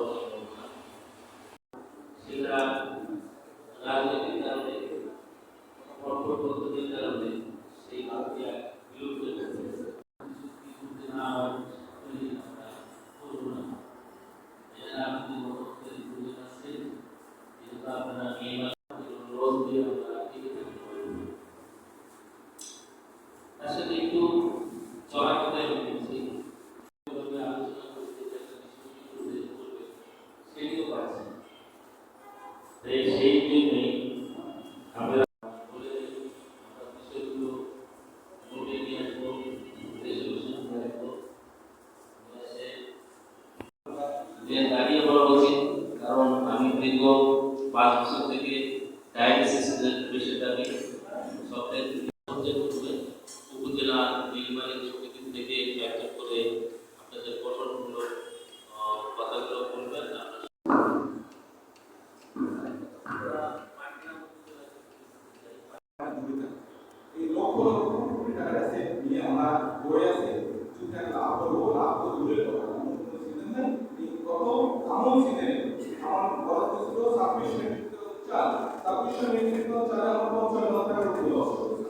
হওয়া সম্ভব না সেটা রাজনৈতিক কারণে কঠোর পদ্ধতির কারণে সেই প্রক্রিয়া বিলুপ্ত হয়ে গেছে কিছু না হয় তৈরি আমরা করব না এরা আপনি মনে বুঝে আসছেন কিন্তু আপনারা এই মাসে রোজ দিয়ে আমরা টিকে থাকতে পারব তার সাথে একটু চড়া কথায় বলছি এভাবে আলোচনা করতে যে একটা বিষয় কি করবে, করবে, সেটিও পারছে না। তাই সেই জন্যই আমরা বলে আমরা বিষয়গুলো নোটে নিয়ে আসব রেজলিউশন করে আসব নিয়ে এসে যে দাঁড়িয়ে বলা উচিত কারণ আমি দীর্ঘ পাঁচ বছর থেকে ডায়ালিসিস পেশেন্ট আমি সপ্তাহে পর্যায়ে করবে উপজেলা নির্বাহী সমিতি থেকে ব্যাখ্যা করে আপনাদের গঠনমূলক আহ, কথাগুলো বলবেন আমরা এই লক্ষ লক্ষ কোটি টাকার অ্যাসেট নিয়ে আমরা পড়ে আছে যদি টাকা লাভ করব লাভ তো দূরের কথা এমন কোনো সিজন নেই এই গত আমল সিজনে আমার বরাদ্দ ছিল ছাব্বিশ মেট্রিক টন চাল ছাব্বিশ মেট্রিক টন চালে আমার পঞ্চান্ন হাজার টাকার উপরে লস হয়েছে।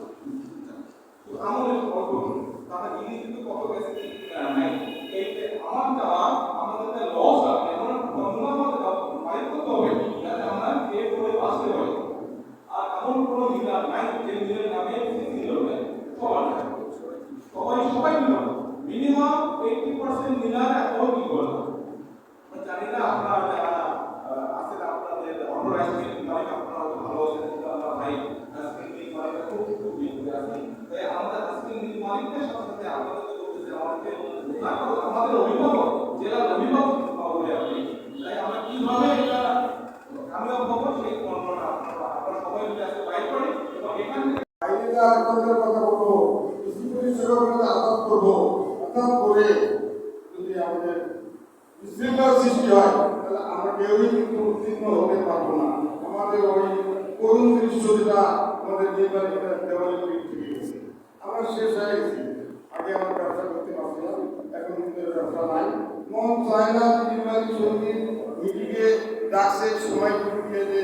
তো আমলের অল্প তারা ইনি কিন্তু কত গেছে ঠিক নাই এই যে আমার চাওয়া আমাদের একটা লস আছে এমন একটা মুনাফা বাইর করতে হবে যাতে আমরা খেয়ে পড়ে বাঁচতে পারি আর এমন কোনো মিলার নাই যে মিলের নামে সিসি হবে সবার নাই। সবাই সবাই miller minimum eighty percent miller এখনও কি করলাম আমরা জানি না আপনারা যারা আহ, আছেন আপনাদের অন্য আইসক্রিম মালিক আপনারা হয়তো ভালো আছেন কিন্তু আমরা ভাই আইসক্রিম মিল মালিক খুব খুব বিপদে আছি তাই আমাদের আইসক্রিম মিল মালিকদের সাথে সাথে আমাদের অভিভাবক আপনি। তাই আমরা কীভাবে হব আমরা কথা বলব আঘাত করব। আঘাত করে যদি আমাদের সৃষ্টি হয়, তাহলে আমরা কেউই কিন্তু উত্তীর্ণ হতে পারব না। আমাদের ওই করুণ দৃশ্য আমাদের নির্বাহী দেওয়ালের দিক আমরা শেষ হয়ে গেছি। আগে আমরা ব্যবসা করতে পারছিলাম এখন কিন্তু এর ব্যবসা নাই মন না সময় দিয়ে যে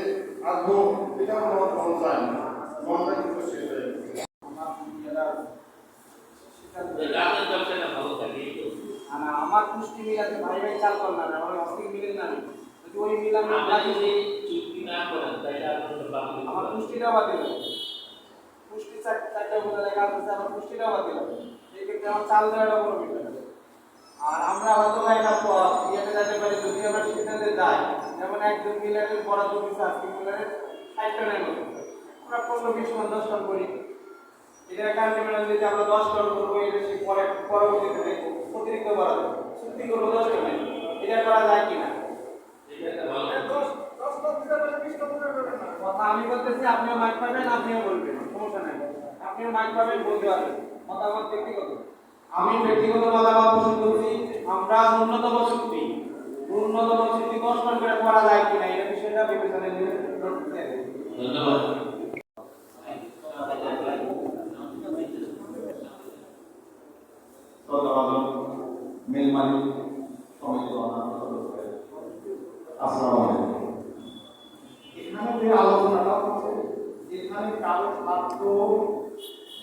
এটা আমার মন চায় না মনটা আমার পুষ্টি মিল ভাই ভাই চাল করলাম আমার অস্তিক মিলের মিল চুক্তি না করেন আমার পুষ্টিটাও বাতিল পুষ্টি চার চারটা লেখা আছে আমার পুষ্টিটাও বাতিল হবে এই ক্ষেত্রে আমার চাল দেওয়াটা বড় না। আর আমরা হয়তো ভাই না ইয়েতে যেতে পারি যদি আমরা সিদ্ধান্তে যাই। যেমন একজন মিলের বরাদ্দ দিচ্ছে আজকে মিলের ষাট টনের মতো। আমরা পনেরো বিশ টন দশ টন করি। এটা কারণে মানে যদি আমরা দশ টন করব এটা সে পরে পরবর্তীতে দেখব। অতিরিক্ত বরাদ্দ। চুক্তি করব দশ টনে এটা করা যায় কিনা? এটা একটা কথা আমি বলতেছি আপনিও মাইক পাবেন আপনিও বলবেন। সমস্যা নাই। আপনিও মাইক পাবেন বলতে পারবেন। মতামত ব্যক্তিগত। আমি ব্যক্তিগত মতামত পোষণ করছি আমরা ন্যূনতম চুক্তি ন্যূনতম চুক্তি দশ টন করে করা যায় কিনা এটা বিষয়টা বিবেচনায় নিয়ে ধন্যবাদ। এখানে যে আলোচনাটা হচ্ছে এখানে কারও স্বার্থ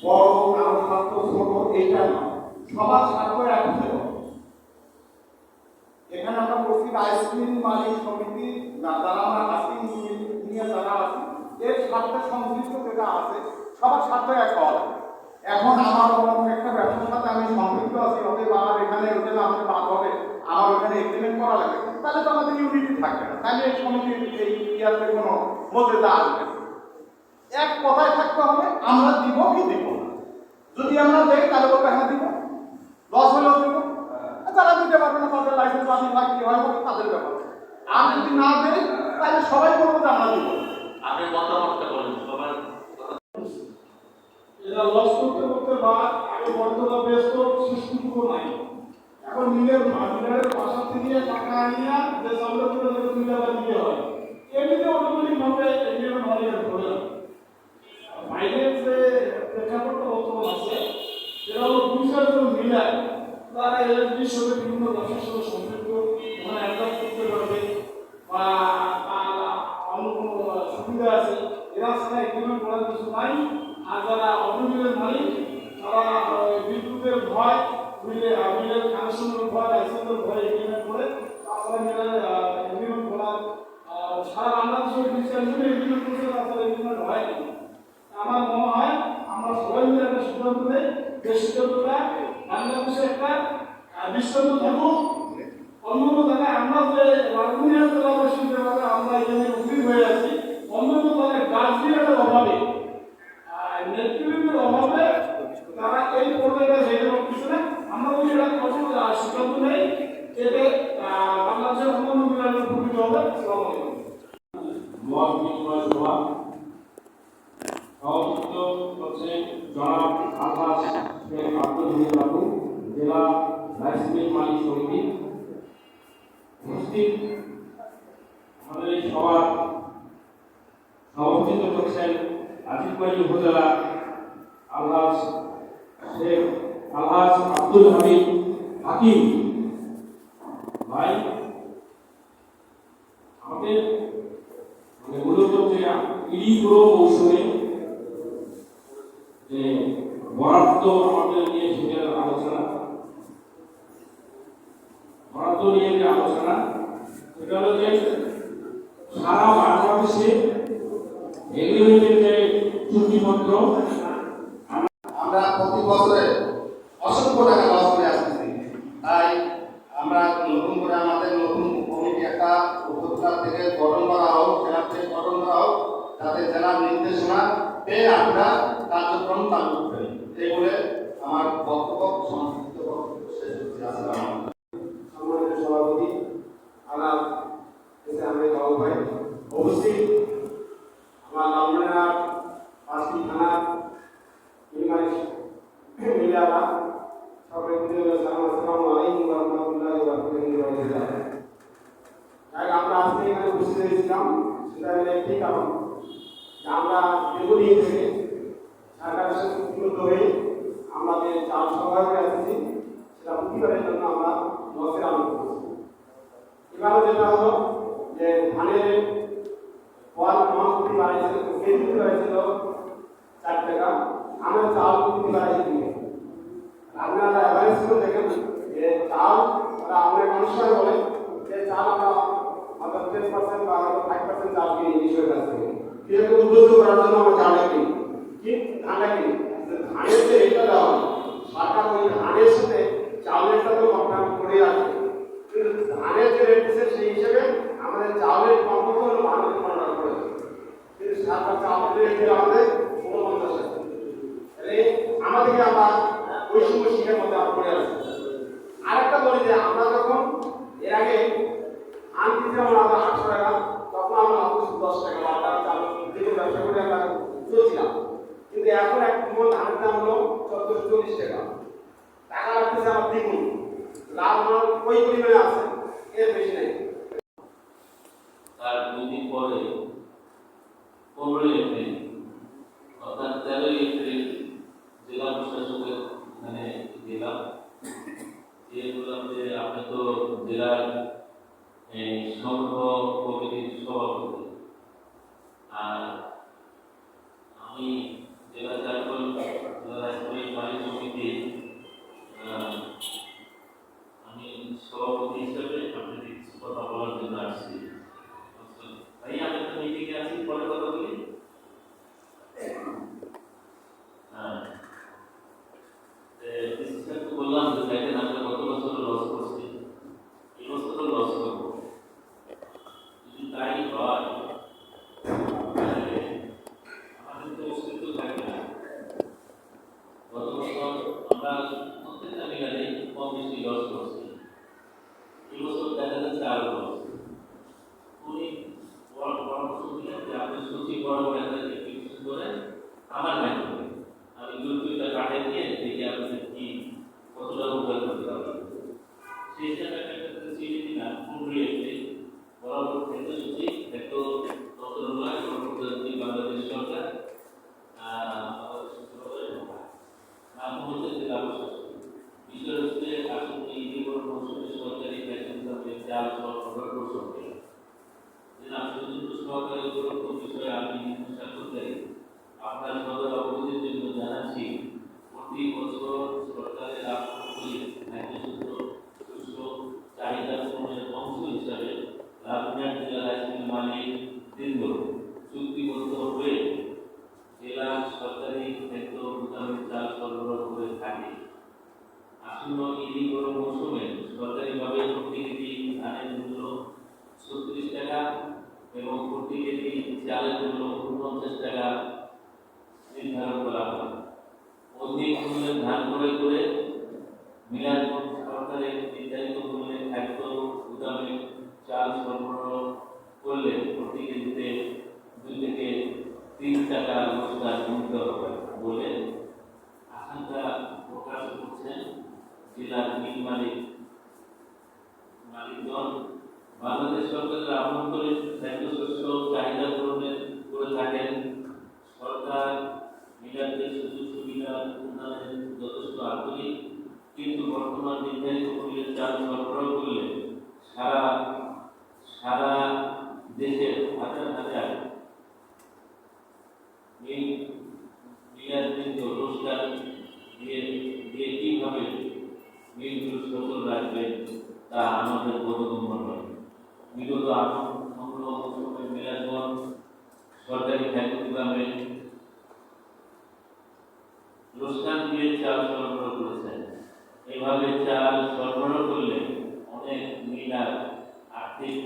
বড় কারও স্বার্থ ছোট এইটা নয় সবার স্বার্থ হতে হবে। এখানে আমরা বলছি আইসক্রিম মালিক সমিতি না- যারা আমরা নিয়ে এর স্বার্থে সংশ্লিষ্ট যেটা আছে, সবার স্বার্থ এক হওয়া লাগে। এখন আমার একটা ব্যবসার সাথে আমি সম্পৃক্ত আছি আমার এখানে আমাকে বাদ হবে, আমার ওখানে এগ্রিমেন্ট করা লাগবে। তাহলে তো আমাদের ইউনিটি থাকবে না। তাহলে এই সমিতির, এই ইয়াতে কোনো মর্যাদা আসবে এক কথায় থাকতে হবে আমরা দিব কি দিব না? যদি আমরা দেই, তাহলে বলবে হ্যাঁ দিব। লস হলেও দিব যারা দিতে পারবে না তাদের লাইসেন্স বাতিল হয় কি হয় হবে তাদের ব্যাপার। আর যদি না দেয় তাহলে সবাই বলব যে আমরা দিব। আপনি মতামতটা বলেন সবার এরা লস করতে করতে বা আগে বন্ধটা বেশ তো শেষটুকু নাই। এখন মিলের মিলের বাসা থেকে টাকা আনিয়া যে চাউলের করে যে মিলেরা দিতে হয় এমনিতে অটোমেটিক ভাবে এগ্রিমেন্ট হয়ে ধরে বাইরের যে প্রেক্ষাপটটা বর্তমান আছে। এরা হলো পুরুষার্থ মিলায় তারা এলএসডির সঙ্গে বিভিন্ন ব্যবসার সঙ্গে সম্পৃক্ত। ওখানে অ্যাপ্লাই করতে পারবে বা অন্য কোনো সুবিধা আছে। এরা সেটা এগ্রিমেন্ট করার কিছু নাই। আর যারা অটোমোবিলের মালিক, তারা বিদ্যুতের ভয় মিলে মিলের কানেকশনের ভয় উপস্থিত আমাদের এই সভার সভাপতিত্ব করছেন আজিজবাড়ি উপজেলা আলহাজ শেখ আলহাজ আব্দুল হামিদ হাকিম। ভাই, আমাদের মানে মূলত যে ইডি গ্রো মৌসুমে যে বরাদ্দ আমাদের নিয়ে সেটার আলোচনা, বরাদ্দ নিয়ে যে আলোচনা সেটা হলো যে যে চুক্তিপত্র আমরা প্রতি বছরে অসংখ্য টাকা লস করে আসতেছি। তাই আমরা নতুন করে আমাদের নতুন কমিটি একটা উপজেলা থেকে গঠন করা হোক, জেলা থেকে গঠন করা হোক, যাতে জেলার নির্দেশনা পেয়ে আমরা কার্যক্রম চালু পারি এই বলে আমার বক্তব্য, সংক্ষিপ্ত শেষ করছি। আসসালামু আলাইকুম। সম্মানিত সভাপতি আলাপ এসে আমি বাবু ভাই অবশ্যই আমার লালমনিরহাট পাঁচটি থানা নির্মাণী মিলারা সকলে তাই আমরা আজকে এখানে উপস্থিত হয়েছিলাম, সেটা হলো একটি আমরা দীর্ঘদিন থেকে সরকারের সাথে আমরা যে চাল সরবরাহ করে আসছি সেটা প্রতিবারের জন্য আমরা লসের আনন্দ যেটা হলো যে ধানের মন প্রতি বাড়াইছিল কেজি প্রতি বাড়াইছিল চার টাকা। আমরা চাল দুই টাকা। আপনারা অ্যাভারেজ করে দেখেন যে চাল, ওরা অনেক মানুষরা বলে যে চাল আমরা হয়তো টেন পার্সেন্ট বা ফাইভ পার্সেন্ট চাল কিনি কৃষকের কাছ থেকে কৃষককে উদ্বুদ্ধ করার জন্য আমরা চালটা কিনি? কি? ধানটা কিনি? ধানের যে রেটটা দেওয়া হয়, সরকার ওই ধানের সাথে সাথেও কম্পেয়ার করে আছে। কিন্তু ধানের যে রেট সেই হিসেবে আমাদের চাউলের কম্পোজ হলো ভালো কন্ট্রোল করেছে কিন্তু সরকার চাউলের রেট দিল আমাদের ঊনপঞ্চাশ টাকা তাহলে আমাদেরকে আমরা ওই সময় শিখের মধ্যে আমরা পড়ে আছি আরেকটা বলি যে আমরা যখন এর আগে ধান দিয়েছিলাম আমরা আটশো টাকা তখন আমরা মাত্র দশ টাকা বা টাকা চালু দিয়ে ব্যবসা করে আমরা চলছিলাম কিন্তু এখন এক মন ধানের দাম হলো চোদ্দশো চল্লিশ টাকা টাকা লাগতেছে আমার দ্বিগুণ লাভ আমার ওই পরিমাণে আছে এর বেশি নেই তার দুই দিন পরে পনেরোই এপ্রিল অর্থাৎ তেরোই এপ্রিল জেলা প্রশাসকের মানে গেলাম দিয়ে বললাম যে আপনি তো জেলার এই সংগ্রহ কমিটির সভাপতি আর আমি জেলা চারকল রাজপুরি মালিক সমিতি আহ, আমি সভাপতি হিসেবে আপনাদের কিছু কথা বলার জন্য আসছি ভাই আমি তো মিটিং এ আছি পরে কথা বলি হ্যাঁ ডিসিশন বললাম যে দেখেন আমরা গত বছর লস করছি এই বছরও লস করব যদি তাই হয় তাহলে আমাদের তো অস্তিত্ব থাকবে না গত বছর আমরা প্রত্যেকটা মিলাতে কম বেশি লস করছি এই বছর দেখা যাচ্ছে আরও লস উনি বড় পরামর্শ দিলেন যে আপনি সূচি বড় বড় একটা অ্যাপ্লিকেশন করেন আমার মাধ্যমে আমি দুই দুইটা কাটে দিয়ে দেখি আপনি কি কতটা উপায় করতে পারবেন সেই হিসাবে একটা চিঠি দিলাম পনেরোই এপ্রিল বরাবর থেকে সূচি একটু নতুন নয় প্রধানমন্ত্রী বাংলাদেশ সরকার আহ, আমাদের সচিবালয়ে নাম হচ্ছে জেলা প্রশাসন বিষয় হচ্ছে আসলে এই জীবন মৌসুমে সরকারি বেতন চাল সরবরাহ করতে জেলা সুযোগ সহকারী গুরুত্ব বিষয়ে আমি স্বাক্ষরকারী আপনার সদর অবগতির জন্য জানাচ্ছি প্রতি বছর সরকারের আর্থিক ন্যায্যসূত্র শস্য চাহিদা পূরণের অংশ হিসাবে লাভনাথ জেলা রাইসমিল মালিক বৃন্দ চুক্তিবদ্ধ হয়ে জেলা সরকারি খাদ্য গুদামের চাল সরবরাহ আসন্ন ইদি গরু মৌসুমে সরকারিভাবে প্রতি কেজি ধানের মূল্য ছত্রিশ টাকা এবং প্রতি কেজি চালের মূল্য উনপঞ্চাশ টাকা নির্ধারণ করা হয়। অধিক মূল্যের ধান ক্রয় করে মিলাদ সরকারের নির্ধারিত মূল্যে খাদ্য গুদামে চাল সরবরাহ করলে প্রতি কেজিতে দুই থেকে তিন টাকা রোজগার নিতে হবে বলে আশঙ্কা প্রকাশ করছেন জেলার মিল মালিক, মালিকগণ। বাংলাদেশ সরকারের আভ্যন্তরীণ খাদ্যশস্য চাহিদা পূরণের করে থাকেন। সরকার মিলাদের সুযোগ সুবিধা উন্নয়নের যথেষ্ট আগ্রহী, কিন্তু বর্তমান নির্ধারিত মূল্যের চাল সরবরাহ করলে সারা সারা দেশের হাজার হাজার মিল মিলাদবৃন্দ রোজগার দিয়ে দিয়ে কীভাবে মিলগুলো সচল রাখবেন তা আমাদের বোধগম্য নয়। বিগত মৌসুমে মিলাদগঞ্জ সরকারি গ্রামে লোকসান দিয়ে চাল সরবরাহ করেছেন। এভাবে চাল সরবরাহ করলে অনেক মিলার আর্থিক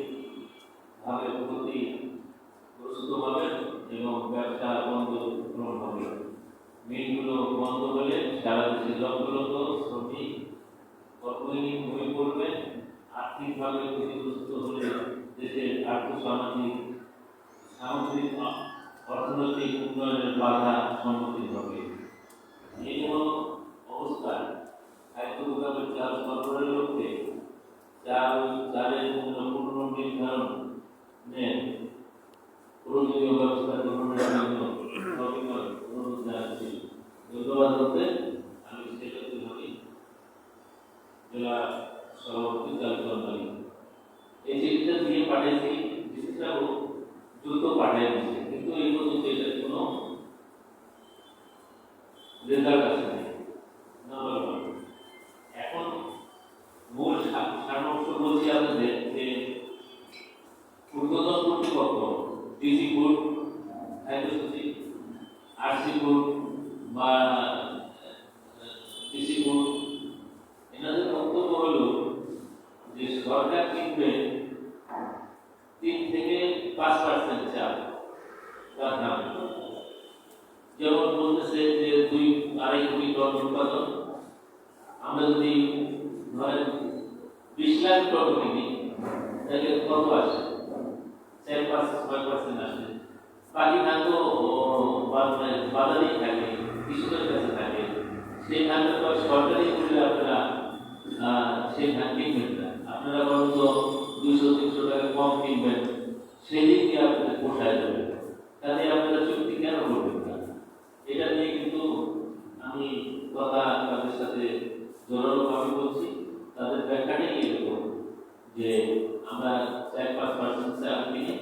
ভাবে ক্ষতিগ্রস্ত হবে এবং ব্যবসা বন্ধ গ্রহণ হবে। মিলগুলো বন্ধ হলে সারা দেশে লক্ষ লক্ষ শ্রমিক, কর্মহীন হয়ে পড়বেন আর্থিকভাবে ক্ষতিগ্রস্ত হলে দেশের আর্থসামাজিক, সামগ্রিক, অর্থনৈতিক উন্নয়নের বাধা সম্মুখীন হবে। এই কোনো অবস্থায় খাদ্য গুদামের চাল সরবরাহের লক্ষ্যে চাল, চালের মূল্য পুনর্নির্ধারণে প্রয়োজনীয় ব্যবস্থা গ্রহণের জন্য সবিনয় অনুরোধ জানাচ্ছি ধন্যবাদ বলতে আমি সেটা জেলা সভাপতি চালচন্দ্রী এই চিঠিটা দিয়ে পাঠিয়েছি চিঠিটাও দ্রুত পাঠিয়ে দিচ্ছে কিন্তু এই পর্যন্ত এটার কোনো রেজাল্ট আসে নাম্বার এখন মূল সারাংশ বলছি আপনাদের যে ঊর্ধ্বতন কর্তৃপক্ষ ডিসি বোর্ড আরসি বোর্ড বা ডিসি বোর্ড এনাদের বক্তব্য হলো যে সরকার কিনবে তিন থেকে পাঁচ পার্সেন্ট চাল তার দাম যেমন বলতেছে যে দুই আড়াই কোটি টন উৎপাদন আমরা যদি ধরেন বিশ লাখ টন কিনি তাহলে কত আসে চার পাঁচ ছয় পার্সেন্ট আসে বাকি ধান তো ও, বা- মানে বাজারেই থাকে কৃষকের কাছে থাকে সেই ধানটা তো আর সরকারি করলে আপনারা আহ, সেই ধান কিনবেন না আপনারা বরঞ্চ দুইশো তিনশো টাকা কম কিনবেন সেদিক দিয়ে আপনাদের পোষায় যাবে তাহলে আপনারা চুক্তি কেন করবেন না এটা নিয়ে কিন্তু আমি কথা তাদের সাথে জোরালো ভাবে বলছি তাদের ব্যাখ্যাটাই এরকম যে আমরা চার পাঁচ পার্সেন্ট চাল কিনি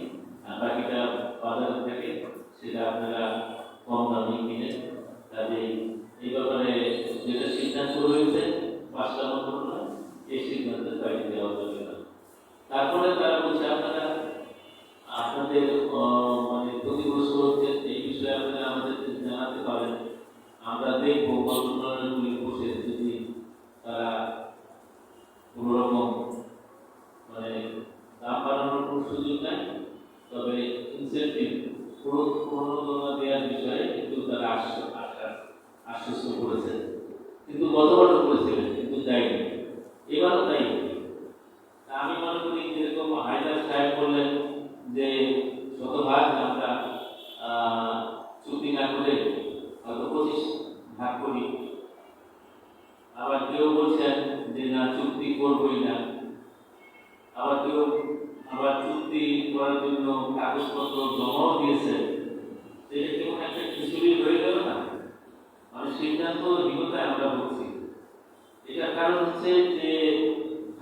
আর বাকিটা বাজারে থাকে সেটা আপনারা কম দামে কিনে কাজেই এই ব্যাপারে যেটা সিদ্ধান্ত হয়েছে পাঁচটা মন্ত্রণালয় এই সিদ্ধান্তের বাইরে দেওয়া যাবে না তারপরে তারা বলছে আপনারা আপনাদের আহ, মানে ক্ষতিগ্রস্ত হচ্ছে এই বিষয়ে আপনারা আমাদেরকে জানাতে পারেন আমরা দেখব মন্ত্রণালয়গুলি বসে যদি তারা কোনো রকম মানে দাম বাড়ানোর কোনো সুযোগ নেই তবে ইনসেন্টিভ প্রণোদনা দেওয়ার বিষয়ে একটু তারা আশ্বাস আশ্বাস- আশ্বস্ত করেছে কিন্তু গতবারও করেছিলেন কিন্তু দেয়নি এবারও তাই তা আমি মনে করি যেরকম হায়দার সাহেব বললেন যে শতভাগ আমরা আহ, চুক্তি না করে হয়তো পঁচিশ ভাগ করি আবার কেউ বলছেন যে না চুক্তি করবই না আবার কেউ আবার চুক্তি করার জন্য কাগজপত্র জমাও দিয়েছে এটা কেমন একটা খিচুড়ি হয়ে গেল না মানে সিদ্ধান্তহীনতায় আমরা বলছি এটার কারণ হচ্ছে যে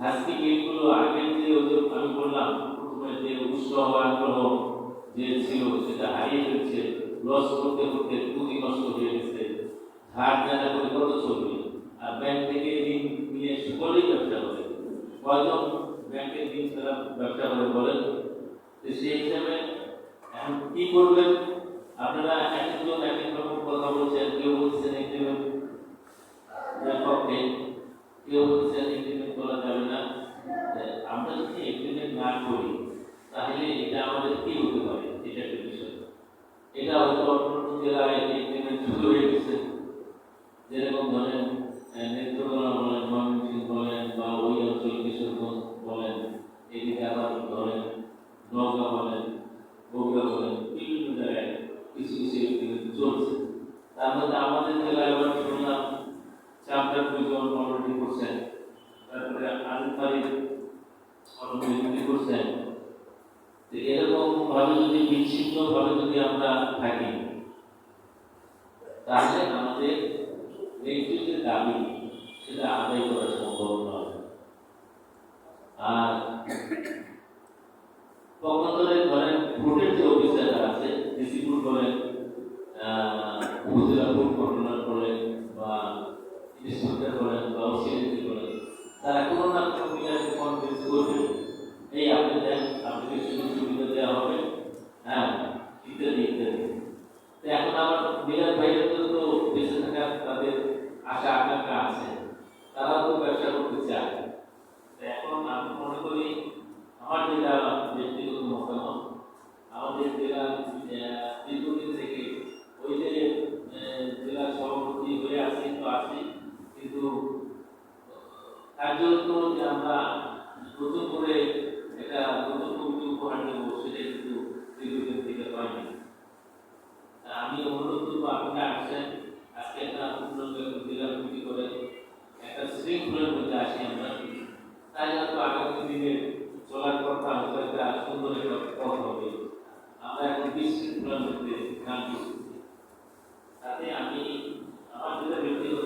হাসকি গেমগুলো আগের যে ওই যে আমি বললাম প্রথমে যে উৎসাহ আগ্রহ যে ছিল সেটা হারিয়ে ফেলছে লস করতে পুঁজি নষ্ট হয়ে গেছে। ধার জানা করে কত চলবে? আর ব্যাংক থেকে ঋণ নিয়ে সকলেই ব্যবসা করে। কয়জন ব্যাংকের ঋণ ছাড়া ব্যবসা করে বলেন? সেই হিসাবে এখন কি করবেন? আপনারা একজন এক এক রকম কথা বলছেন, কেউ বলছেন একেবারে পক্ষে, কেউ বলছেন এগ্রিমেন্ট করা যাবে না। আমরা যদি এগ্রিমেন্ট না করি, তাহলে এটা আমাদের কি হতে পারে? এটা একটা বিষয়। এটা হয়তো জেলায় হয়ে গেছে যেরকম ধরেন নেত্রকোনা বলেন বা ওই অঞ্চল কিশোরগঞ্জ বলেন, এদিকে আবার ধরেন নওগাঁ বলেন, বগুড়া বলেন, বিভিন্ন জায়গায় চলছে। তার মধ্যে আমাদের জেলায় আবার শুনলাম চাপটা দুজন অলরেডি করছেন। তারপরে আলিফারির অলরেডি করছেন। এরকম ভাবে যদি বিচ্ছিন্ন ভাবে যদি আমরা থাকি তাহলে আমাদের ন্যায্য যে দাবি, সেটা আদায় করা সম্ভব নয় আর পক্ষান্তরে ধরেন ভোটের যে অফিসাররা আছে ডিসিপুর বলেন উপজেলা ভোট কন্ট্রোলার বলেন বা ইন্সপেক্টর বলেন বা ওসিএলসি বলেন তারা কোনো না কোনো মিলাকে কনভিন্স করবে, এই আপনি দেন আপনাকে সুযোগ সুবিধা দেওয়া হবে হ্যাঁ ইত্যাদি ইত্যাদি। এখন আমার মিলাদ ভাইয়ের তো তো বেঁচে থাকার তাদের আশা আকাঙ্ক্ষা আছে তারা তো ব্যবসা করতে চায় তো এখন আমি মনে করি আমার যেটা ব্যক্তিগত মতামত আমাদের জেলা আহ, দীর্ঘদিন থেকে ওই যে আহ, জেলা সভাপতি হয়ে আছি তো আছি কিন্তু তার জন্য যে আমরা নতুন করে একটা নতুন কমিটি উপহার দেবো সেটা কিন্তু দীর্ঘদিন থেকে হয়নি তা আমি অনুরোধ করব আপনারা আসেন আজকে একটা পূর্ণাঙ্গ একটা জেলা কমিটি করে একটা শৃঙ্খলার মধ্যে আসি আমরা তাই হয়তো আগামী দিনে চলার পথটা হয়তো একটা সুন্দর একটা পথ হবে আমরা এখন বিশৃঙ্খলার মধ্যে গান করছি তাতে আমি আমার যেটা ব্যক্তিগত মতামত এগ্রিমেন্ট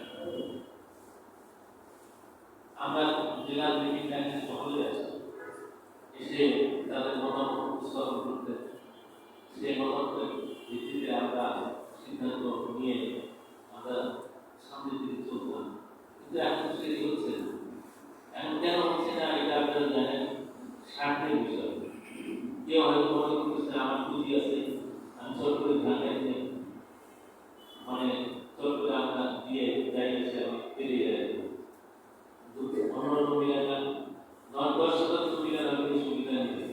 আমরা জেলার বিভিন্ন সকলে এসে তাদের মতামত উপস্থাপন করতে, সে মতামতের ভিত্তিতে আমরা সিদ্ধান্ত নিয়ে আমরা সামনের দিকে চলতাম কিন্তু এখন সেটি হচ্ছে না। এখন কেন হচ্ছে না, এটা আপনারা জানেন। স্বার্থের বিষয় কেউ হয়তো মনে করতেছে আমার পুঁজি আছে আমি চট করে ধান এনে মানে চট করে আমরা দিয়ে যাই এসে আমি পেরিয়ে যাই অন্যান্য মিলানা নয় দশ শতাংশ মিলানা আপনি সুবিধা নেবে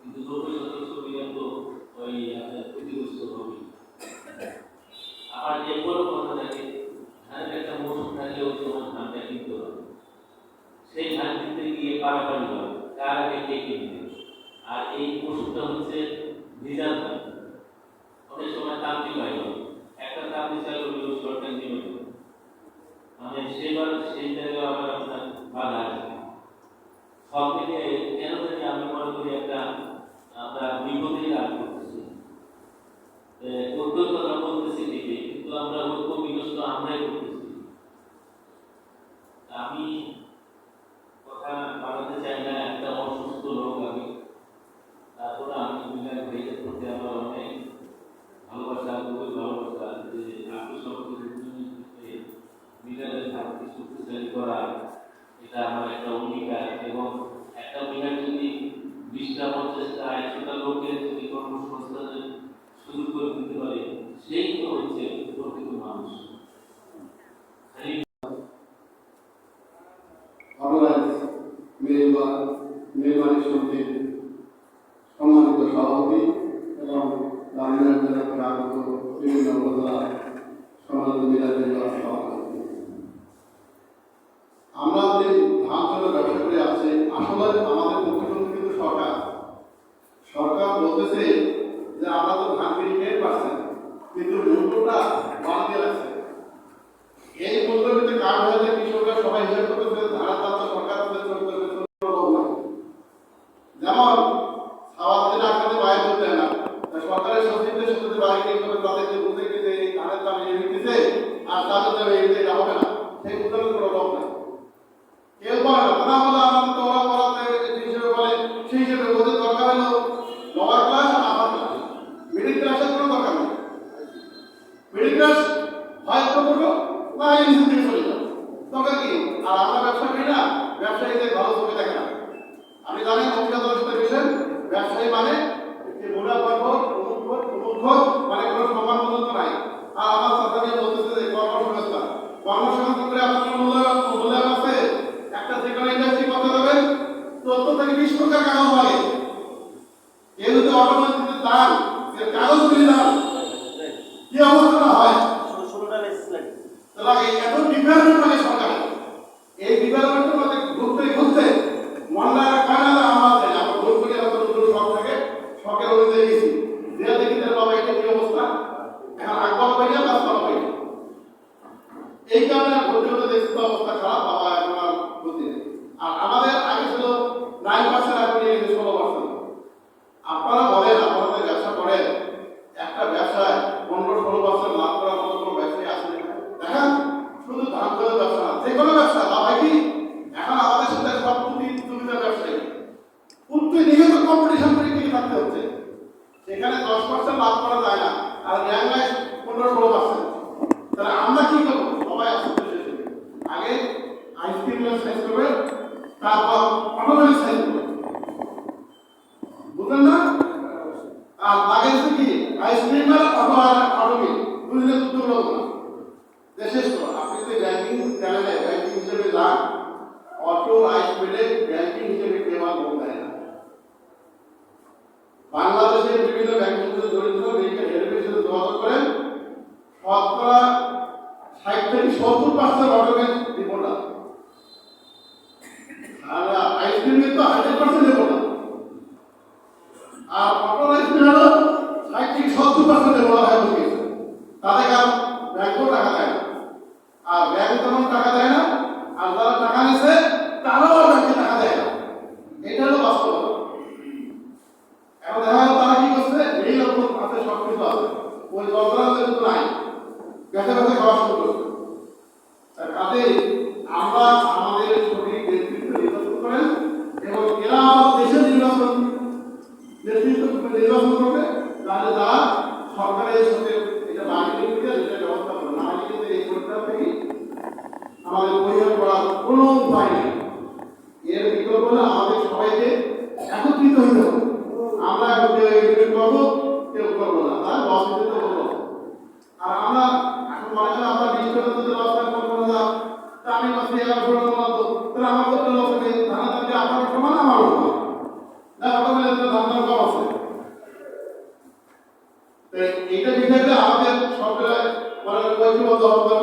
কিন্তু নব্বই শতাংশ মিলান তো ওই আপনার ক্ষতিগ্রস্ত হবে আবার এরপরও কথা থাকে ধানের একটা মৌসুম থাকলে ওই সময় ধানটা কিনতে হবে সেই ধান কিনতে গিয়ে পারাপারি হবে তার আগে কে কিনবে আর এই মৌসুমটা হচ্ছে ভিজা ধান অনেক সময় তান্ত্রিক হয় একটা তান্ত্রিক চালু হলেও সরকার নেমে যাবে মানে সেবার সেই জায়গায় আবার আপনার বাধা আছে সব থেকে কেন জানি আমি মনে করি একটা আমরা বিপদে লাভ করতেছি। ঐক্যের কথা বলতেছি ঠিকই, কিন্তু আমরা ঐক্য love. এই ডিপার্টমেন্টের মধ্যে ঘুরতে ঘুরতে মনটা কায় না আমার আছে আমার ভুল করে হয়তো নতুন শখ থাকে শখের অনুযায়ী গেছি যে দেখি তার বাবা এটা কি অবস্থা এখন আকবর পাইয়া বাস করা পাই এই কারণে আর ঘুরতে ঘুরতে দেখছি তো অবস্থা খারাপ বাবা এখন আর বুদ্ধি নেই আর আমাদের আগে ছিল নাইন পার্সেন্ট এখন নিয়ে গেছে ষোলো পার্সেন্ট আপনারা বলেন আপনারা যে ব্যবসা করেন একটা ব্যবসায় পনেরো ষোলো পার্সেন্ট লাভ করার মতো কোনো ব্যবসায়ী আছে দেখেন শুধু ধান করে ব্যবসা না যে কোনো ব্যবসা লাভ হয় কি এখন আমাদের সাথে সব প্রতিযোগিতার ব্যবসায়ী প্রতিনিয়ত কম্পিটিশন করে টিকে থাকতে হচ্ছে সেখানে দশ পার্সেন্ট লাভ করা যায় না আর র্যাঙ্ক লাইস পনেরো ষোলো পার্সেন্ট তাহলে আমরা কি করব সবাই আসতে আগে আইসক্রিমের সাইজ করবে তারপর অটোমেটিক সাইজ ঐক্যবদ্ধ